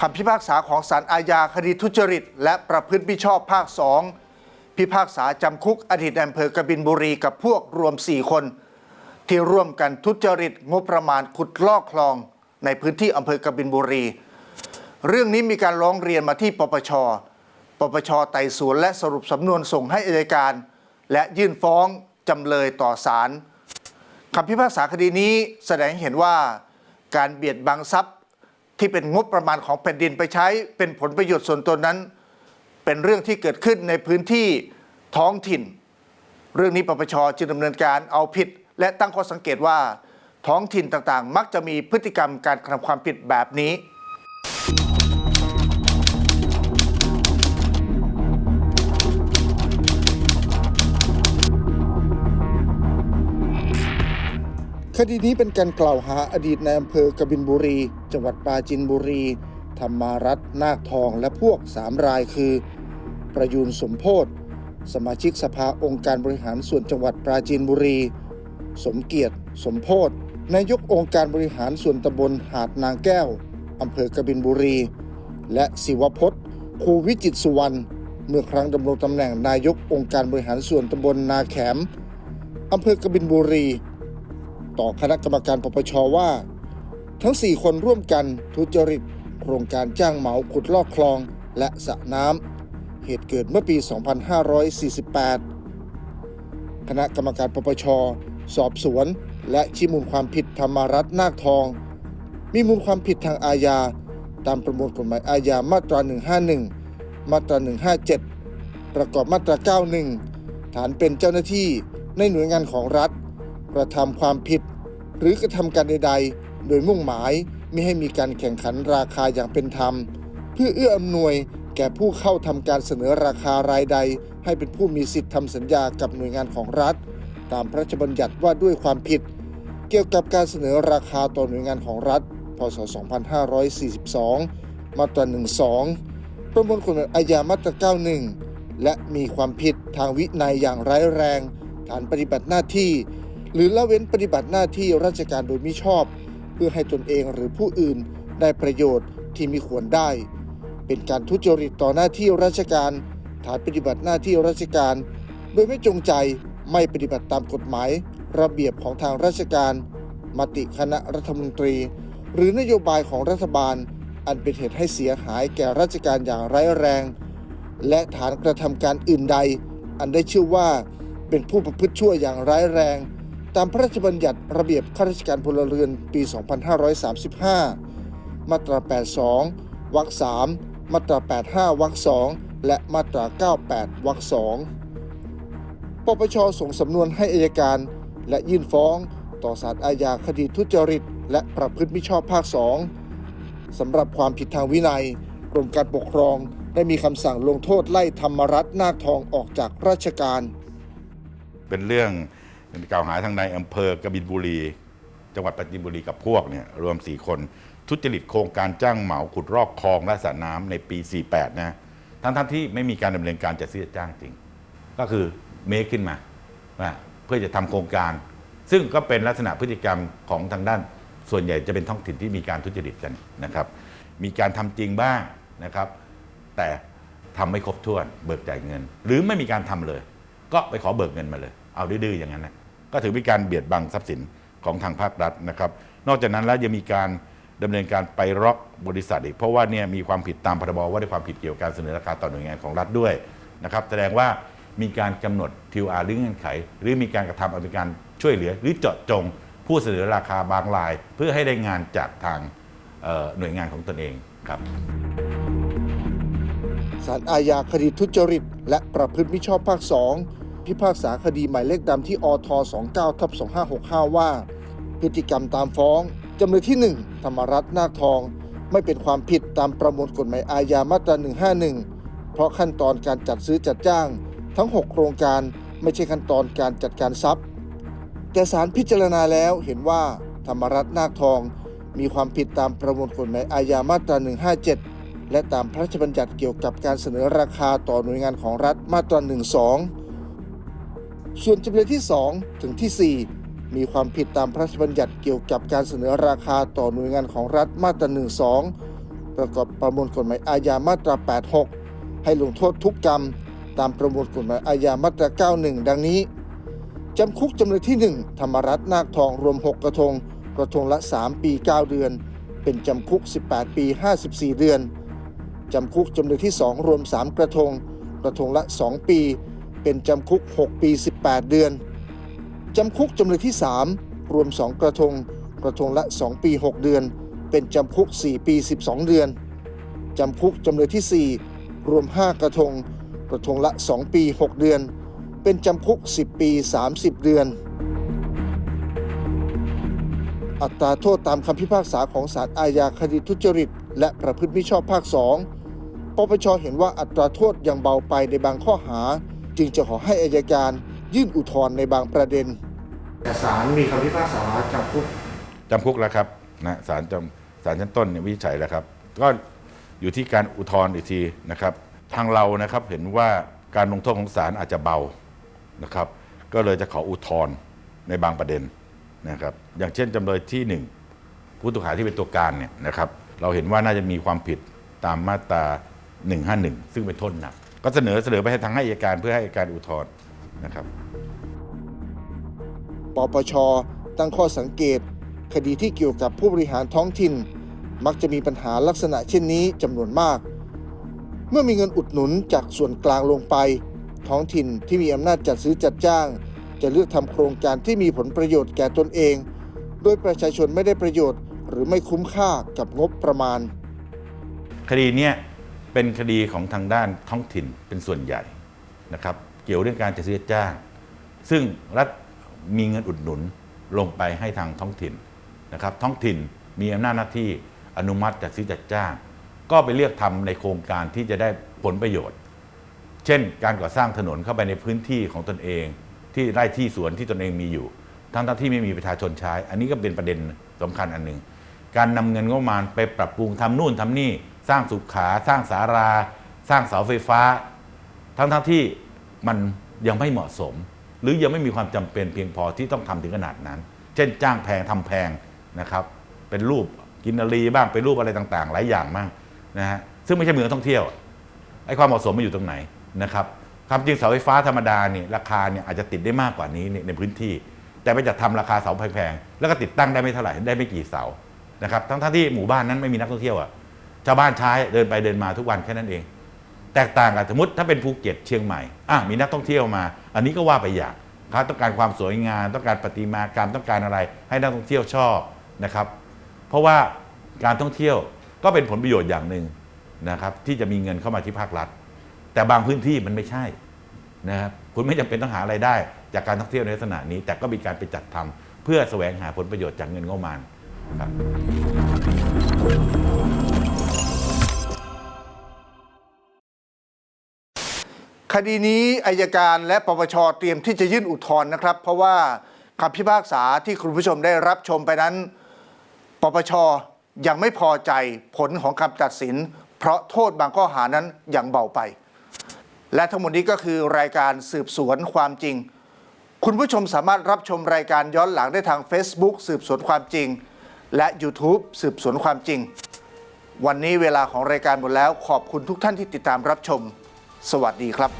คำพิพากษาของศาลอาญาคดีทุจริต และประพฤติมิชอบภาคสองพิพากษาจำคุกอดีตอำเภอกบินบุรีกับพวกรวม 4 คน ที่ร่วมกันทุจริตงบประมาณขุดลอกคลอง ในพื้นที่อำเภอกบินบุรี เรื่องนี้มีการร้องเรียนมาที่ปปช ปปชไต่สวนและสรุปสำนวนส่งให้อัยการ และยื่นฟ้องจำเลยต่อศาลคำพิพากษาคดีนี้แสดงให้เห็นว่าการเบียดบังทรัพย์ ที่เป็นงบประมาณของแผ่นดินไปใช้เป็นผลประโยชน์ส่วนตนนั้น เป็นเรื่องที่เกิดขึ้นในพื้นที่ท้องถิ่น เรื่องนี้ปปชจึงดำเนินการเอาผิด และตั้งข้อสังเกตว่าท้องถิ่นต่างๆ มักจะมีพฤติกรรมการกระทำความผิดแบบนี้ คดีนี้เป็นการกล่าวหาอดีตในายอำเภอกบินบุรี จังหวัดปราจินบุรีธรรมารัตน์นาคทองและพวกสามรายคือ ประยูนสมโพธสมาชิกสภาองค์การบริหารส่วนจังหวัดปราจีนบุรี สมเกียรติ สมโพธนายกองค์การบริหารส่วนตำบลหาดนางแก้วอำเภอกบินบุรี และศิวพจน์ครูวิจิตสุวรรณเมื่อครั้งดำรงตำแหน่งนายกองค์การบริหารส่วนตำบลนาแขมอำเภอกบินบุรี ต่อคณะกรรมการปปชว่า ทั้ง 4 คนร่วมกันทุจริตโครงการจ้างเหมาขุดลอกคลองและสระน้ำเหตุเกิดเมื่อปี 2548 คณะกรรมการปปช สอบสวน และชี้มูลความผิดธรรมารัตน์นาคทอง มีมูลความผิดทางอาญา ตามประมวลกฎหมายอาญามาตรา 151 มาตรา 157 ประกอบมาตรา 91 ฐานเป็นเจ้าหน้าที่ในหน่วยงานของรัฐ กระทำความผิด หรือกระทำการใด ๆ โดยมุ่งหมายไม่ให้มีการแข่งขันราคาอย่างเป็นธรรม เพื่อเอื้ออำนวยแก่ผู้เข้าทำการเสนอราคารายใด ให้เป็นผู้มีสิทธิทำสัญญากับหน่วยงานของรัฐ ตามพระราชบัญญัติว่าด้วยความผิด เกี่ยวกับการเสนอราคาต่อหน่วยงานของรัฐ พศ 2542 มาตรา 12 ประมวลกฎหมายอาญามาตรา 91 และมีความผิดทางวินัยอย่างร้ายแรง ฐานปฏิบัติหน้าที่ หรือละเว้นปฏิบัติหน้าที่ราชการโดยมิชอบ เพื่อให้ตนเองหรือผู้อื่นได้ประโยชน์ที่มีควรได้ เป็นการทุจริตต่อหน้าที่ราชการ ฐานปฏิบัติหน้าที่ราชการ โดยไม่จงใจไม่ปฏิบัติตามกฎหมาย ระเบียบของทางราชการมติคณะรัฐมนตรี หรือนโยบายของรัฐบาล อันเป็นเหตุให้เสียหายแก่ราชการอย่างร้ายแรง และฐานกระทำการอื่นใด อันได้ชื่อว่าเป็นผู้ประพฤติชั่วอย่างร้ายแรง ตามพระราชบัญญัติระเบียบข้าราชการพลเรือนปี 2535 มาตรา 82 วรรค 3 มาตรา 85 วรรค 2 และมาตรา 98 วรรค 2 ปปชส่งสำนวนให้อายการ และยื่นฟ้องต่อศาลอาญาคดีทุจริต และประพฤติมิชอบภาค 2 สำหรับความผิดทางวินัย กรมการปกครองได้มีคำสั่งลงโทษไล่ธรรมรัตน์นาคทองออกจากราชการ เป็นเรื่อง กล่าวหาทางในอำเภอกบินบุรี จังหวัดปราจีนบุรีกับพวกเนี่ยรวม 4 คน ทุจริตโครงการจ้างเหมาขุดรอกคลองและสระน้ำในปี 48 นะทั้งทั้งที่ไม่มีการดำเนินการจัดซื้อจ้างจริง ก็คือเมคขึ้นมาว่าเพื่อจะทำโครงการ ซึ่งก็เป็นลักษณะพฤติกรรมของทางด้าน ส่วนใหญ่จะเป็นท้องถิ่นที่มีการทุจริตกันนะครับ มีการทำจริงบ้างนะครับ แต่ทำไม่ครบถ้วนเบิกจ่ายเงิน หรือไม่มีการทำเลย ก็ไปขอเบิกเงินมาเลย เอาดื้อๆอย่างนั้นนะ ก็ถือเป็นการเบียดบังทรัพย์สินของทางภาครัฐนะครับ นอกจากนั้นแล้วยังมีการดำเนินการไปร็อกบริษัทอีกเพราะว่าเนี่ยมีความผิดตามพรบว่าด้วยความผิดเกี่ยวกับการเสนอราคาต่อหน่วยงานของรัฐด้วยนะครับแสดงว่ามีการกำหนด TOR หรือเงื่อนไข หรือมีการกระทำอันเป็นการช่วยเหลือ หรือเจาะจงผู้เสนอราคาบางราย เพื่อให้ได้งานจากทางหน่วยงานของตนเองครับศาลอาญาคดีทุจริต และประพฤติมิชอบภาค2 พิพากษาคดีหมายเลขดำที่อท29ทับ2565 ว่า พฤติกรรมตามฟ้องจำเลยที่ 1 ธรรมรัตน์นาคทอง ไม่เป็นความผิดตามประมวลกฎหมายอาญามาตรา 151 เพราะขั้นตอนการจัดซื้อจัดจ้าง ทั้ง 6 โครงการไม่ใช่ขั้นตอนการจัดการทรัพย์ แต่ศาลพิจารณาแล้วเห็นว่า ธรรมรัตน์นาคทอง มีความผิดตามประมวลกฎหมายอาญามาตรา 157 และตามพระราชบัญญัติเกี่ยวกับการเสนอราคาต่อหน่วยงานของรัฐมาตรา 12 ส่วนจำเลยที่ 2 ถึงที่ 4 มีความผิดตามพระราชบัญญัติเกี่ยวกับการเสนอราคาต่อหน่วยงานของรัฐมาตรา 12ปประกอบประมวลกฎหมายอาญามาตรา 86 ให้ลงโทษทุกกรรม ตามประมวลกฎหมายอาญามาตรา 91 ดังนี้ จำคุกจำเลยที่ 1 ธรรมรัตน์นาคทองรวม 6 กระทง กระทงละ 3 ปี 9 เดือน เป็นจำคุก 18 ปี 54 เดือนจำคุกจำเลยที่ 2 รวม 3 กระทง กระทงละ 2 ปี เป็นจำคุก 6 ปี 18 เดือน จำคุกจำเลยที่ 3 รวม 2 กระทง กระทงละ 2 ปี 6 เดือน เป็นจำคุก 4 ปี 12 เดือน จำคุกจำเลยที่ 4 รวม 5 กระทง กระทงละ 2 ปี 6 เดือน เป็นจำคุก 10 ปี 30 เดือน อัตราโทษตามคำพิพากษาของศาลอาญาคดีทุจริต และประพฤติมิชอบภาค 2ปปชเห็นว่าอัตราโทษยังเบาไปในบางข้อหา จึงจะขอให้อายการยื่นอุทธรณ์ในบางประเด็น แต่ศาลมีคำพิพากษาจำคุกจำคุกแล้วครับนะศาลจำศาลชั้นต้นเนี่ยวินิจฉัยแล้วครับ ก็อยู่ที่การอุทธรณ์อีกทีนะครับ ทางเรานะครับเห็นว่าการลงโทษของศาลอาจจะเบานะครับ ก็เลยจะขออุทธรณ์ในบางประเด็นนะครับ อย่างเช่นจำเลยที่หนึ่งผู้ต้องหาที่เป็นตัวการเนี่ยนะครับ เราเห็นว่าน่าจะมีความผิดตามมาตรา 151 ซึ่งเป็นโทษหนัก ก็เสนอเสนอไปให้ทางให้อัยการเพื่อให้อัยการอุทธรณ์นะครับปปชตั้งข้อสังเกต คดีที่เกี่ยวกับผู้บริหารท้องถิ่น มักจะมีปัญหาลักษณะเช่นนี้จำนวนมาก เมื่อมีเงินอุดหนุนจากส่วนกลางลงไป ท้องถิ่นที่มีอำนาจจัดซื้อจัดจ้าง จะเลือกทำโครงการที่มีผลประโยชน์แก่ตนเอง โดยประชาชนไม่ได้ประโยชน์ หรือไม่คุ้มค่ากับงบประมาณ คดีเนี้ย เป็นคดีของทางด้านท้องถิ่นเป็นส่วนใหญ่นะครับ เกี่ยวเรื่องการจัดซื้อจัดจ้าง ซึ่งรัฐมีเงินอุดหนุนลงไปให้ทางท้องถิ่นนะครับ ท้องถิ่นมีอำนาจหน้าที่อนุมัติจัดซื้อจัดจ้าง ก็ไปเลือกทำในโครงการที่จะได้ผลประโยชน์ เช่น การก่อสร้างถนนเข้าไปในพื้นที่ของตนเอง ที่ไร่ที่สวนที่ตนเองมีอยู่ ทั้งทั้งที่ไม่มีประชาชนใช้ อันนี้ก็เป็นประเด็นสำคัญอันหนึ่งการนำเงินงบประมาณไปปรับปรุงทำนู่นทำนี่ สร้างสุขา สร้างสารา สร้างเสาไฟฟ้า ทั้งทั้งที่มันยังไม่เหมาะสม หรือยังไม่มีความจำเป็นเพียงพอที่ต้องทำถึงขนาดนั้น เช่น จ้างแพงทำแพงนะครับ เป็นรูปกินนารีบ้างเป็นรูปอะไรต่างๆ หลายอย่างมากนะฮะซึ่งไม่ใช่เมืองท่องเที่ยวไอ้ความเหมาะสมมันอยู่ตรงไหนนะครับความจริงเสาไฟฟ้าธรรมดาเนี่ยราคาเนี่ยอาจจะติดได้มากกว่านี้ในในพื้นที่ แต่ไปจัดทำราคาเสาแพงๆแล้วก็ติดตั้งได้ไม่เท่าไหร่ได้ไม่กี่เสานะครับทั้งทั้งที่หมู่บ้านนั้นไม่มีนักท่องเที่ยวอะ ชาวบ้านใช้เดินไปเดินมาทุกวันแค่นั้นเอง แตกต่างกันสมมติถ้าเป็นภูเก็ตเชียงใหม่อะมีนักท่องเที่ยวมา อันนี้ก็ว่าไปอย่างเขาต้องการความสวยงามต้องการประติมากรรมต้องการอะไร ให้นักท่องเที่ยวชอบนะครับ เพราะว่าการท่องเที่ยวก็เป็นผลประโยชน์อย่างหนึ่งนะครับ ที่จะมีเงินเข้ามาที่ภาครัฐ แต่บางพื้นที่มันไม่ใช่นะครับคุณไม่จำเป็นต้องหาไรายได้ จากการท่องเที่ยวในลักษณะนี้ แต่ก็มีการไปจัดทำเพื่อแสวงหาผลประโยชน์จากเงินงบประมาณครับ ดีนี้อายการและปปชเตรียมที่จะยื่นอุทธรณ์นะครับ เพราะว่าคำพิพากษาที่คุณผู้ชมได้รับชมไปนั้น ปปชยังไม่พอใจผลของคำตัดสิน เพราะโทษบางข้อหานั้นยังเบาไป และทั้งหมดนี้ก็คือรายการสืบสวนความจริง คุณผู้ชมสามารถรับชมรายการย้อนหลังได้ทาง Facebook สืบสวนความจริง และ YouTube สืบสวนความจริง วันนี้เวลาของรายการหมดแล้วขอบคุณทุกท่านที่ติดตามรับชม สวัสดีครับ